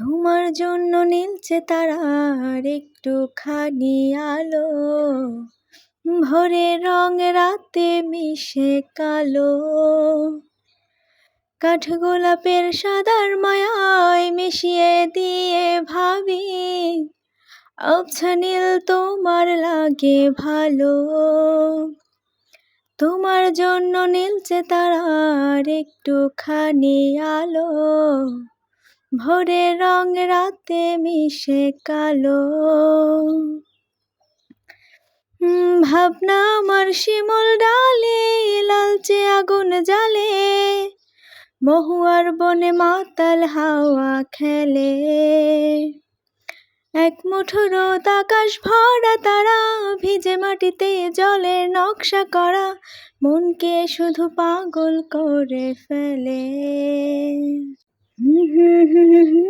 তোমার জন্য নীলছে তারার একটুখানি আলো। ভোরের রং রাতে মিশে কালো। কাঠগোলাপের সাদার মায়ায় মিশিয়ে দিয়ে ভাবি, আবছা নীল তোমার লাগে ভালো। তোমার জন্য নীলছে তারার একটুখানি আলো। ভোরের রং রাতে মিশে কালো। ভাবনা আমার শিমুল ডালে, লালচে আগুন জ্বালে। মহুয়ার বনে মাতাল হাওয়া খেলে। এক মুঠো রোদ আকাশ ভরা তারা, ভিজে মাটিতে জলের নকশা করা। মনকে শুধু পাগল করে ফেলে। Tschüss.